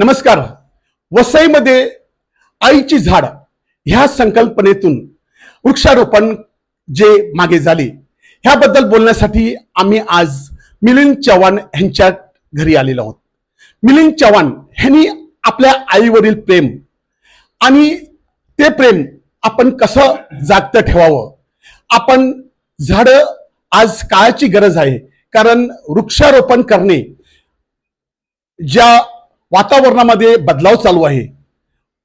नमस्कार. वसईमध्ये आईची झाड ह्या संकल्पनेतून वृक्षारोपण जे मागे झाले ह्याबद्दल बोलण्यासाठी आम्ही आज मिलिंद चव्हाण यांच्या घरी आलेलो आहोत. मिलिंद चव्हाण ह्यांनी आपल्या आईवरील प्रेम आणि ते प्रेम आपण कसं जागतं ठेवावं? आपण झाडं आज काळाची गरज आहे कारण वृक्षारोपण करणे ज्या वातावरणामध्ये बदलाव चालू आहे.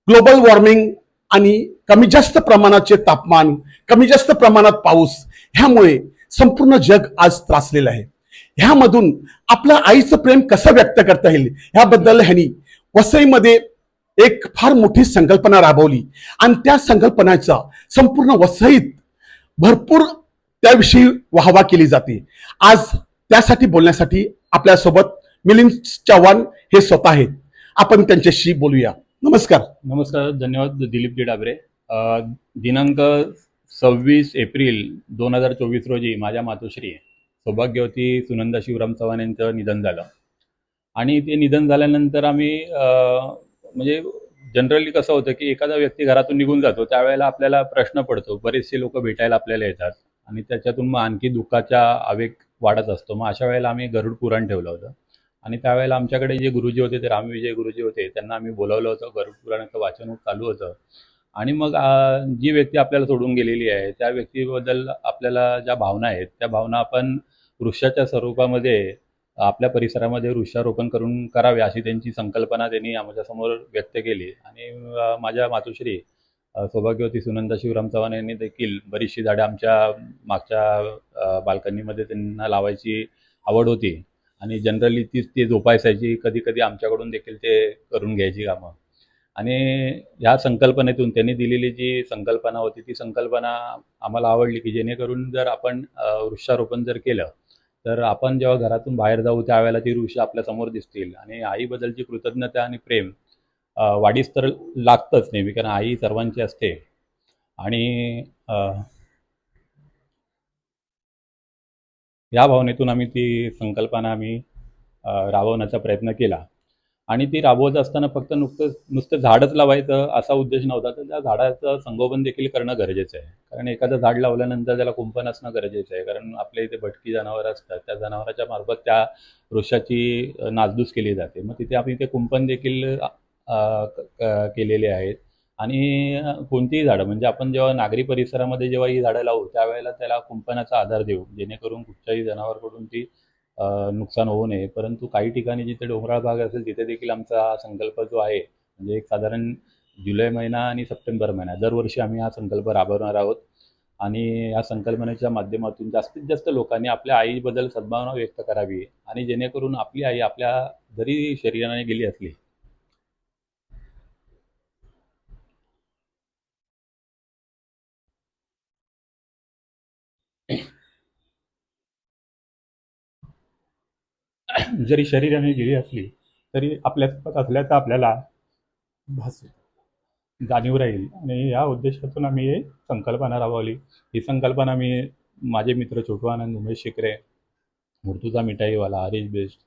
ग्लोबल वॉर्मिंग आणि कमी जास्त प्रमाणाचे तापमान कमी जास्त प्रमाणात पाऊस ह्यामुळे संपूर्ण जग आज त्रासलेलं आहे. ह्यामधून आपल्या आईचं प्रेम कसं व्यक्त करता येईल ह्याबद्दल ह्यांनी वसईमध्ये एक फार मोठी संकल्पना राबवली. आणि त्या संकल्पनाचा संपूर्ण वसईत भरपूर त्याविषयी वाहवा केली जाते. आज त्यासाठी बोलण्यासाठी आपल्यासोबत मिलिंद चव्हाण हे स्वतः आहेत. आपण त्यांच्याशी बोलूया. नमस्कार. नमस्कार धन्यवाद दिलीप जी डाबरे दिनांक सव्वीस एप्रिल दोन हजार चोवीस रोजी माझ्या मातोश्री सौभाग्यवती सुनंदा शिवराम चव्हाण यांचं निधन झालं. आणि ते निधन झाल्यानंतर आम्ही म्हणजे जनरली कसं होतं की एखादा व्यक्ती घरातून निघून जातो त्यावेळेला आपल्याला प्रश्न पडतो. बरेचसे लोक भेटायला आपल्याला येतात आणि त्याच्यातून मग आणखी दुःखाचा आवेग वाढत असतो. मग अशा वेळेला आम्ही गरुड पुराण ठेवलं होतं. आणि त्यावेळेला आमच्याकडे जे गुरुजी होते ते रामविजय गुरुजी होते त्यांना आम्ही बोलावलं होतं गरुडपुराणाचं वाचन चालू होतं. आणि मग जी व्यक्ती आपल्याला सोडून गेलेली आहे त्या व्यक्तीबद्दल आपल्याला ज्या भावना आहेत त्या भावना आपण वृक्षाच्या स्वरूपामध्ये आपल्या परिसरामध्ये वृक्षारोपण करून करावे अशी त्यांची संकल्पना त्यांनी आमच्यासमोर व्यक्त केली. आणि माझ्या मातोश्री सौभाग्यवती सुनंदा शिवराम चव्हाण यांनी देखील बरीचशी झाडे आमच्या मागच्या बाल्कनीमध्ये त्यांना लावायची आवड होती. आणि जनरली तीच ती जोपासायची कधी कधी आमच्याकडून देखील ते करून घ्यायची कामं. आणि ह्या संकल्पनेतून त्यांनी दिलेली जी संकल्पना होती ती संकल्पना आम्हाला आवडली की जेणेकरून जर आपण वृक्षारोपण जर केलं तर आपण जेव्हा घरातून बाहेर जाऊ त्यावेळेला ती वृक्ष आपल्यासमोर दिसतील. आणि आईबद्दलची कृतज्ञता आणि प्रेम वाढीस तर लागतंच नेहमी कारण आई सर्वांची असते. आणि या भावनेतून आम्ही ती संकल्पना आम्ही राबवण्याचा प्रयत्न केला. आणि ती राबवत असताना फक्त नुकतं नुसतं झाडच लावायचं असा उद्देश नव्हता. तर त्या झाडाचं संगोपन देखील करणं गरजेचं आहे. कारण एखादं झाड लावल्यानंतर त्याला कुंपण असणं गरजेचं आहे. कारण आपल्या इथे भटकी जनावरं असतात. त्या जनावराच्या मार्फत त्या वृक्षाची नासधूस केली जाते. मग तिथे आम्ही ते कुंपण देखील केलेले आहेत. आणि कोणतीही झाडं म्हणजे आपण जेव्हा नागरी परिसरामध्ये जेव्हा ही झाडं लावू त्यावेळेला त्याला कुंपणाचा आधार देऊ जेणेकरून कुठच्याही जनावरकडून ती नुकसान होऊ नये. परंतु काही ठिकाणी जिथे डोंगराळ भाग असेल तिथे देखील आमचा हा संकल्प जो आहे म्हणजे एक साधारण जुलै महिना आणि सप्टेंबर महिना दरवर्षी आम्ही हा संकल्प राबवणार आहोत. आणि या संकल्पनेच्या माध्यमातून जास्तीत जास्त लोकांनी आपल्या आईबद्दल सद्भावना व्यक्त करावी. आणि जेणेकरून आपली आई आपल्या जरी शरीराने गेली असली जरी शरीराने गेली असली तरी आपल्या असल्याचं आपल्याला भास जाणीव राहील. आणि या उद्देशातून आम्ही ही संकल्पना राबवली. ही संकल्पना मी माझे मित्र छोटू आनंद उमेश शिकरे मुर्तुजा मिठाईवाला हरीश बेस्ट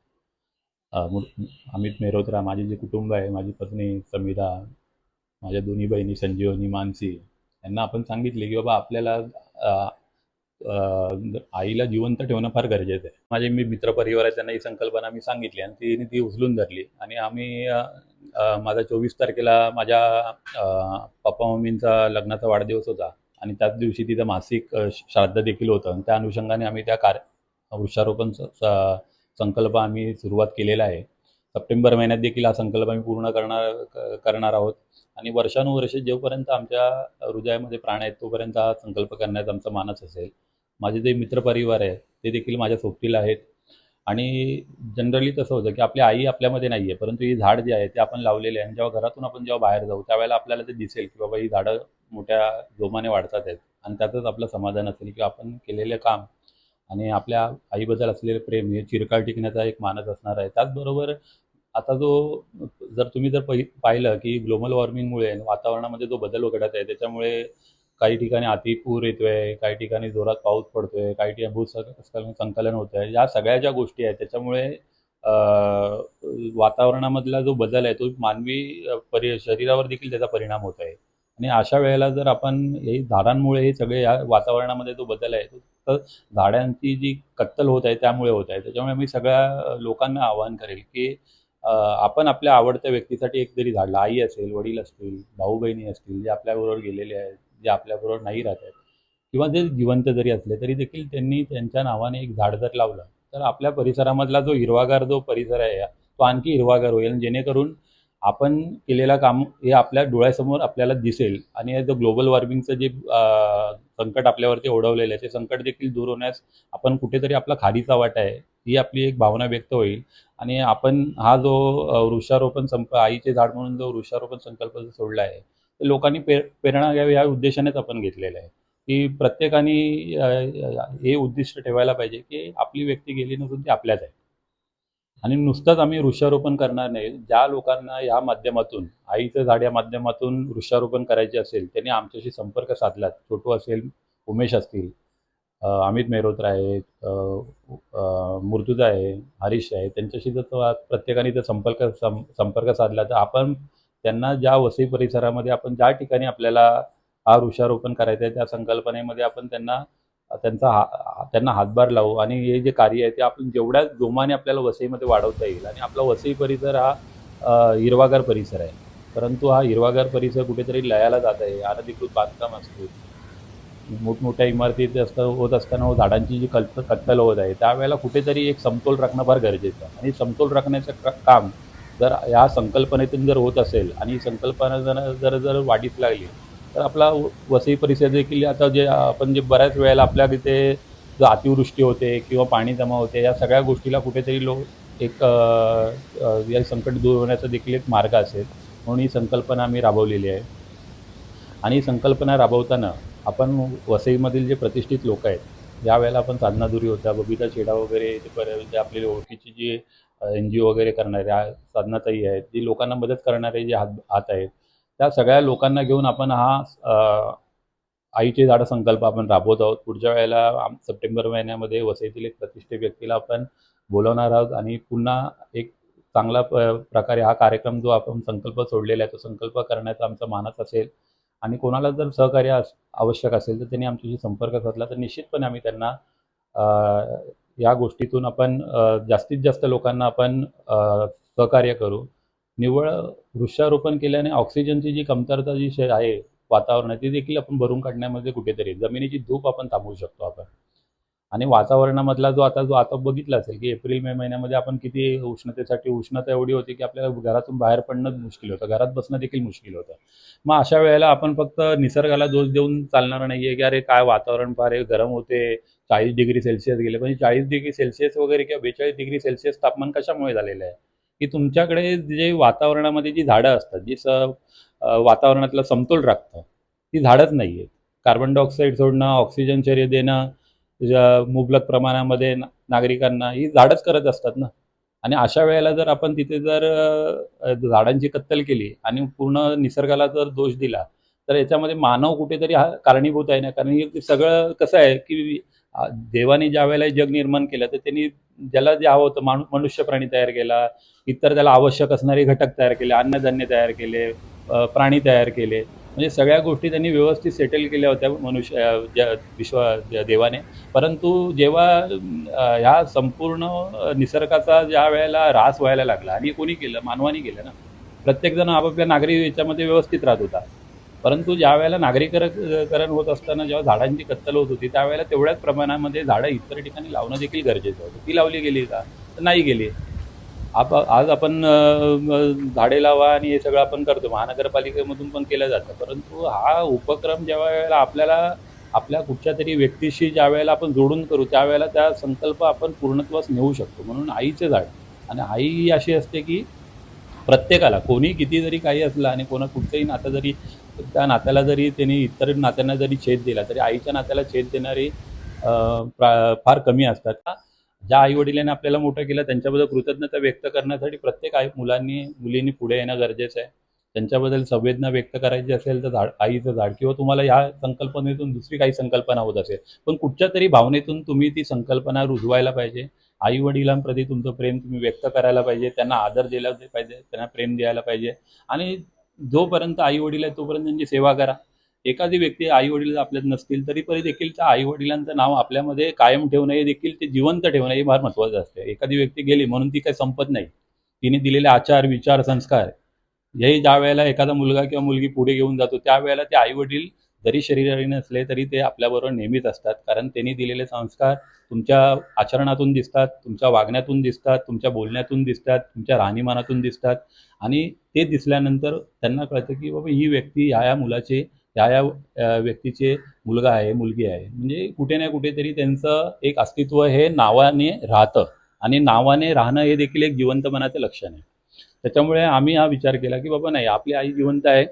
अमित मेहरोत्रा माझे जे कुटुंब आहे माझी पत्नी समीरा माझ्या दोन्ही बहिणी संजीवनी मानसी यांना आपण सांगितले की बाबा आपल्याला आईला जिवंत ठेवणं फार गरजेचं आहे. माझे मी मित्रपरिवार आहे त्यांना ही संकल्पना मी सांगितली आणि तिने ती उचलून धरली. आणि आम्ही माझा चोवीस तारखेला माझ्या पप्पा मम्मींचा लग्नाचा वाढदिवस होता. आणि त्याच दिवशी तिथं मासिक श्राद्ध देखील होतं. आणि त्या अनुषंगाने आम्ही त्या कार्य वृक्षारोपण संकल्प आम्ही सुरुवात केलेला आहे. सप्टेंबर महिन्यात देखील हा संकल्प आम्ही पूर्ण करणार करणार आहोत. आणि वर्षानुवर्षे जोपर्यंत आमच्या हृदयामध्ये प्राण आहेत तोपर्यंत हा संकल्प करण्याचा आमचा मानस असेल. माझे जे मित्रपरिवार आहे ते देखील माझ्या सोबतीला आहेत. आणि जनरली तसं होतं की आपली आई आपल्यामध्ये नाही आहे परंतु ही झाड जे आहे ते आपण लावलेले आहे. आणि जेव्हा घरातून आपण जेव्हा बाहेर जाऊ त्यावेळेला आपल्याला ते दिसेल की बाबा ही झाडं मोठ्या जोमाने वाढतात आहेत. आणि त्यातच आपलं समाधान असेल की आपण केलेलं काम आणि आपल्या आईबद्दल असलेले प्रेम हे चिरकाळ टिकण्याचा एक मानस असणार आहे. त्याचबरोबर आता जो जर तुम्ही जर पहि पाहिलं की ग्लोबल वॉर्मिंगमुळे वातावरणामध्ये जो बदल घडत आहे त्याच्यामुळे काही ठिकाणी अतिपूर येतोय काही ठिकाणी जोरात पाऊस पडतोय काही ठिकाणी भूसंकलन संकलन होत आहे या सगळ्या ज्या गोष्टी आहेत त्याच्यामुळे वातावरणामधला जो बदल आहे तो मानवी परि शरीरावर देखील त्याचा परिणाम होत आहे आणि अशा वेळेला जर आपण हे झाडांमुळे हे सगळे या वातावरणामध्ये जो बदल आहे तो फक्त झाडांची जी कत्तल होत आहे त्यामुळे होत आहे. त्याच्यामुळे मी सगळ्या लोकांना आवाहन करेल की आपण आपल्या आवडत्या व्यक्तीसाठी एक तरी झाड आई असेल वडील असतील भाऊ बहिणी असतील जे आपल्याबरोबर गेलेले आहेत जे आपल्याबरोबर नाही राहत आहेत. किंवा जे जिवंत जरी असले तरी देखील त्यांनी त्यांच्या नावाने एक झाड जर लावलं तर आपल्या परिसरामधला जो हिरवागार जो परिसर आहे तो आणखी हिरवागार होईल. जेणेकरून आपण केलेला काम हे आपल्या डोळ्यासमोर आपल्याला दिसेल. आणि जो ग्लोबल वॉर्मिंगचं जे संकट आपल्यावरती ओढवलेलं आहे ते संकट देखील दूर होण्यास आपण कुठेतरी आपला खारीचा वाटा आहे ही आपली एक भावना व्यक्त होईल. आणि आपण हा जो वृक्षारोपण संप आईचे झाड म्हणून जो वृक्षारोपण संकल्प जो सोडला आहे लोकांनी पे प्रेरणा घ्यावी या उद्देशानेच आपण घेतलेलं आहे. की प्रत्येकाने हे उद्दिष्ट ठेवायला पाहिजे की आपली व्यक्ती गेली नसून ती आपल्याच आहे. आणि नुसतंच आम्ही वृक्षारोपण करणार नाही. ज्या लोकांना या माध्यमातून आईचं झाड या माध्यमातून वृक्षारोपण करायचे असेल त्यांनी आमच्याशी संपर्क साधलात. छोटू असेल उमेश असतील अमित मेहरोत्रा आहेत अ, आहे हरीश आहे त्यांच्याशी जर प्रत्येकाने जर संपर्क सं संपर्क साधला तर आपण त्यांना ज्या वसई परिसरामध्ये आपण ज्या ठिकाणी आपल्याला हा वृक्षारोपण करायचं आहे त्या संकल्पनेमध्ये आपण त्यांना त्यांचा हा त्यांना हातभार लावू आणि हे जे कार्य आहे ते आपण जेवढ्या जोमाने आपल्याला वसईमध्ये वाढवता येईल आणि आपला वसई परिसर हा हिरवागार परिसर आहे. परंतु हा हिरवागार परिसर कुठेतरी लयाला जात आहे अनधिकृत बांधकाम असतो. मोठमोठ्या इमारती असतं होत असताना हो झाडांची जी कल्प कत्तल होत आहे त्यावेळेला कुठेतरी एक समतोल राखणं फार गरजेचं आहे. आणि समतोल राखण्याचं काम जर या संकल्पनेतून जर होत असेल आणि ही संकल्पना जर जर जर वाढीस लागली तर आपला व- वसई परिसर देखील आता जे आपण जे बऱ्याच वेळेला आपल्या तिथे जो अतिवृष्टी होते किंवा पाणी जमा होते या सगळ्या गोष्टीला कुठेतरी लोक एक या संकट दूर होण्याचा देखील एक मार्ग असेल. म्हणून ही संकल्पना आम्ही राबवलेली आहे. आणि ही संकल्पना राबवताना आपण वसईमधील जे प्रतिष्ठित लोक आहेत ज्यावेळेला आपण साधनाधुरी होत्या बबिता छेडा वगैरे ते पर आपली ओळखीची जी एन जी ओ वगैरे करणारे साधनाताई आहेत जी लोकांना मदत करणारे जे हात हात आहेत त्या सगळ्या लोकांना घेऊन आपण हा आईचे झाडं संकल्प आपण राबवत आहोत. पुढच्या वेळेला सप्टेंबर महिन्यामध्ये वसईतील एक प्रतिष्ठित व्यक्तीला आपण बोलवणार आहोत आणि पुन्हा एक चांगला प प्रकारे हा कार्यक्रम जो आपण संकल्प सोडलेला आहे तो संकल्प करण्याचा आमचा मानस असेल आणि कोणाला जर सहकार्य अस- आवश्यक असेल तर त्यांनी आमच्याशी संपर्क साधला तर निश्चितपणे आम्ही त्यांना या गोष्टीतून आपण जास्तीत जास्त लोकांना आपण सहकार्य करू. निव्वळ वृक्षारोपण केल्याने ऑक्सिजनची जी कमतरता जी शे- आहे वातावरणात ती देखील आपण भरून काढण्यामध्ये कुठेतरी जमिनीची धूप आपण थांबवू शकतो आपण. आणि वातावरणामधला जो आता जो आता बघितला असेल की एप्रिल मे महिन्यामध्ये आपण किती उष्णतेसाठी उष्णता एवढी होती की आपल्याला घरातून बाहेर पडणंच मुश्किल होतं घरात बसणं देखील मुश्किल होतं. मग अशा वेळेला आपण फक्त निसर्गाला दोष देऊन चालणार नाही आहे की अरे काय वातावरण फार आहे, गरम होते चाळीस डिग्री सेल्सिअस गेले. पण चाळीस डिग्री सेल्सिअस वगैरे किंवा बेचाळीस डिग्री सेल्सिअस तापमान कशामुळे झालेलं आहे? की तुमच्याकडे जे वातावरणामध्ये जी झाडं असतात जी स वातावरणातला समतोल राखतं ती झाडच नाही आहेत कार्बन डायऑक्साईड सोडणं ऑक्सिजन शरीर देणं मुबलक प्रमाणामध्ये नागरिकांना ही झाडच करत असतात ना? आणि अशा वेळेला जर आपण तिथे जर झाडांची कत्तल केली आणि पूर्ण निसर्गाला जर दोष दिला तर याच्यामध्ये मानव कुठेतरी हा कारणीभूत आहे ना? कारण हे सगळं कसं आहे की देवाने ज्या वेळेला जग निर्माण केलं तर त्यांनी ज्याला जे हवं होतं माणूस मनुष्य प्राणी तयार केला इतर त्याला आवश्यक असणारे घटक तयार केले अन्नधान्य तयार केले प्राणी तयार केले. म्हणजे सगळ्या गोष्टी त्यांनी व्यवस्थित सेटल केल्या होत्या मनुष्य ज्या विश्व देवाने. परंतु जेव्हा ह्या संपूर्ण निसर्गाचा ज्या वेळेला ऱ्हास व्हायला लागला आणि कोणी केलं मानवाने केलं ना प्रत्येकजण आपापल्या नागरिक याच्यामध्ये व्यवस्थित राहत होता. परंतु ज्या वेळेला नागरीकरण होत असताना जेव्हा झाडांची कत्तल होत होती त्यावेळेला तेवढ्याच प्रमाणामध्ये झाडं इतर ठिकाणी लावणं देखील गरजेचं होतं. ती लावली गेली का? तर नाही गेली. आप आज आपण झाडे लावा आणि हे सगळं आपण करतो. महानगरपालिकेमधून पण केलं जातं. परंतु हा उपक्रम ज्या वेळेला आपल्याला आपल्या कुठच्या तरी व्यक्तीशी ज्या वेळेला आपण जोडून करू त्यावेळेला त्या संकल्प आपण पूर्णत्वास नेऊ शकतो. म्हणून आईचे झाड. आणि आई ही अशी असते की प्रत्येकाला कोणी किती जरी काही असलं आणि कोणा कुठचंही नातं जरी त्या नात्याला जरी त्यांनी इतर नात्यांना जरी छेद दिला तरी आईच्या नात्याला छेद देणारी फार कमी असतात. ज्या आई वडिलांनी आपल्याला मोठं केलं त्यांच्याबद्दल कृतज्ञता व्यक्त करण्यासाठी प्रत्येक आई मुलांनी मुलींनी पुढे येणं गरजेचं आहे. त्यांच्याबद्दल संवेदना व्यक्त करायची असेल तर झाड आईचं झाड किंवा तुम्हाला ह्या संकल्पनेतून दुसरी काही संकल्पना होत असेल. पण कुठच्या तरी भावनेतून तुम्ही ती संकल्पना रुजवायला पाहिजे. आई वडिलांप्रती तुमचं प्रेम तुम्ही व्यक्त करायला पाहिजे. त्यांना आदर दिला पाहिजे त्यांना प्रेम द्यायला पाहिजे. आणि जोपर्यंत आई वडील आहे तोपर्यंत त्यांची सेवा करा. एखादी व्यक्ती आई वडील आपल्यात नसतील तरी परी देखील त्या आई वडिलांचं नाव आपल्यामध्ये कायम ठेवणं हे देखील ते जिवंत ठेवणं हे फार महत्वाचं असते. एखादी व्यक्ती गेली म्हणून ती काही संपत नाही. तिने दिलेले आचार विचार संस्कार. हे ज्या वेळेला एखादा मुलगा किंवा मुलगी पुढे घेऊन जातो त्यावेळेला ते आई वडील जरी शरीराने नसले तरी ते आपल्याबरोबर नेहमीच असतात. कारण त्यांनी दिलेले संस्कार तुमच्या आचरणातून दिसतात तुमच्या वागण्यातून दिसतात तुमच्या बोलण्यातून दिसतात तुमच्या राहणीमानातून दिसतात. आणि ते दिसल्यानंतर त्यांना कळतं की बाबा ही व्यक्ती ह्या या मुलाचे ह्या या व्यक्तीचे मुलगा आहे मुलगी आहे. म्हणजे कुठे ना कुठेतरी त्यांचं एक अस्तित्व हे नावाने राहतं. आणि नावाने राहणं हे देखील एक जिवंतपणाचं लक्षण आहे. त्याच्यामुळे आम्ही हा विचार केला की बाबा नाही आपली आई जिवंत आहे.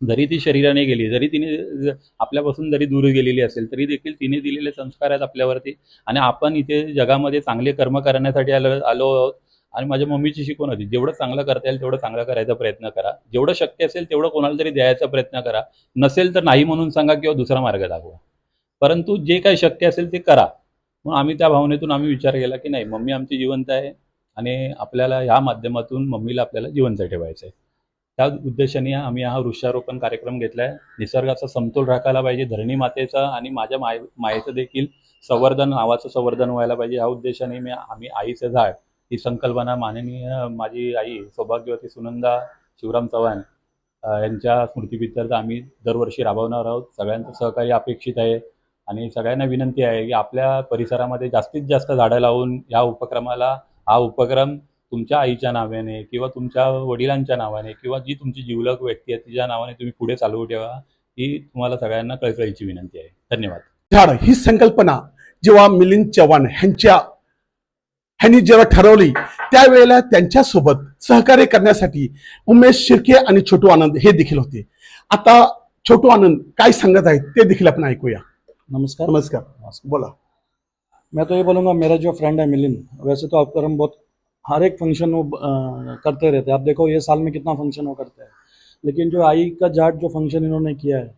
जरी ती शरीराने गेली जरी तिने आपल्यापासून जरी दूर गेलेली असेल तरी देखील तिने दिलेले संस्कार आहेत आपल्यावरती. आणि आपण इथे जगामध्ये चांगले कर्म करण्यासाठी आलो आलो आहोत. आणि माझ्या मम्मीची शिकवण होती? जेवढं चांगलं करता येईल तेवढं चांगलं करायचा प्रयत्न करा. जेवढं शक्य असेल तेवढं कोणाला तरी द्यायचा प्रयत्न करा. नसेल तर नाही म्हणून सांगा किंवा दुसरा मार्ग दाखवा. परंतु जे काही शक्य असेल ते करा. मग आम्ही त्या भावनेतून आम्ही विचार केला की नाही मम्मी आमची जिवंत आहे आणि आपल्याला ह्या माध्यमातून मम्मीला आपल्याला जिवंत ठेवायचं आहे त्या उद्देशाने आम्ही हा वृक्षारोपण कार्यक्रम घेतला आहे निसर्गाचा समतोल राखायला पाहिजे धरणी मातेचा आणि माझ्या माय मायेचं देखील संवर्धन नावाचं संवर्धन व्हायला पाहिजे. या उद्देशाने मी आम्ही आईचं झाड ही संकल्पना माननीय माझी आई सौभाग्यवती सुनंदा शिवराम चव्हाण यांच्या स्मृतीप्रित्यर्थ आम्ही दरवर्षी राबवणार आहोत. सगळ्यांचं सहकार्य अपेक्षित आहे आणि सगळ्यांना विनंती आहे की आपल्या परिसरामध्ये जास्तीत जास्त झाडं लावून या उपक्रमाला हा उपक्रम तुमच्या आईच्या नावाने किंवा तुमच्या वडिलांच्या नावाने किंवा जी तुमची जिवलक व्यक्ती आहे तिच्या नावाने तुम्ही पुढे चालवू ठेवा ही तुम्हाला सगळ्यांना कळकळीची विनंती आहे. धन्यवाद. झाड ही संकल्पना जेव्हा मिलिंद चव्हाण ह्यांच्या ह्यांनी जेव्हा ठरवली त्यावेळेला त्यांच्यासोबत सहकार्य करण्यासाठी उमेश शिर्के आणि छोटू आनंद हे देखील होते. आता छोटू आनंद काय सांगत आहेत ते देखील आपण ऐकूया. नमस्कार. नमस्कार. बोला. मैं तो ये बोलूँगा मेरा जो फ्रेंड है मिलिंद वैसे तो आपका हम बहुत हर एक फ़ंक्शन वो करते रहते हैं। आप देखो, ये साल में कितना फ़ंक्शन वो करते हैं। लेकिन जो आई का जाट जो फ़ंक्शन इन्होंने किया है,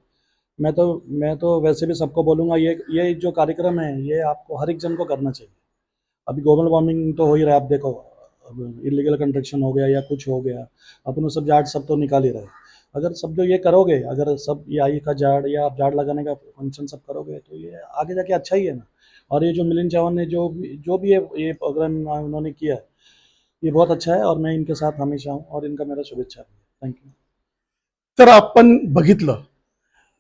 मैं तो मैं तो वैसे भी सबको बोलूँगा, ये ये जो कार्यक्रम है, ये आपको हर एक जन को करना चाहिए। अभी ग्लोबल वार्मिंग तो हो ही रहा है, आप देखो इलीगल कंस्ट्रक्शन हो गया या कुछ हो गया अपन वो सब जाट सब तो निकाल ही रहे अगर सब जो ये करोगे, अगर सब ये आई का झाड़ या आप झाड़ लगाने का फ़ंक्शन सब करोगे तो ये आगे जाके अच्छा ही है ना। और ये जो मिलिंद चौहान ने जो भी जो भी ये ये प्रोग्राम उन्होंने किया है ये बहुत अच्छा है और मैं इनके साथ हमेशा हूँ और इनका मेरा शुभेच्छा थैंक यू तर आपण बघितलं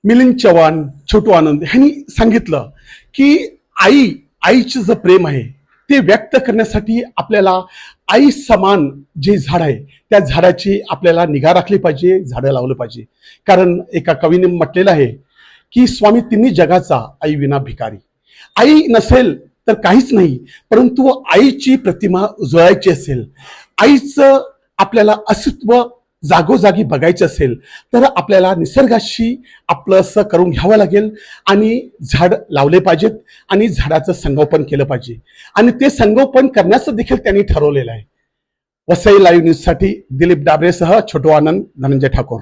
मिलिंद चव्हाण छोटू आनंद ह्यांनी सांगितलं की आई आईचं जे प्रेम आहे ते व्यक्त करण्यासाठी आपल्याला आई समान जे झाड आहे त्या झाडाची आपल्याला निगा राखली पाहिजे झाडं लावलं पाहिजे. कारण एका कवीने म्हटलेलं आहे की स्वामी तिन्ही जगाचा आई विना भिकारी. आई नसेल तर काहीच नाही. परंतु आईची प्रतिमा उजळायची असेल आईचं आपल्याला अस्तित्व जागोजागी बघायचं असेल तर आपल्याला निसर्गाशी आपलं असं करून घ्यावं लागेल आणि झाड लावले पाहिजेत आणि झाडाचं संगोपन केलं पाहिजे. आणि ते संगोपन करण्याचं देखील त्यांनी ठरवलेलं आहे. वसई लाईव्ह न्यूजसाठी दिलीप डाबरेसह छोटो आनंद धनंजय ठाकूर.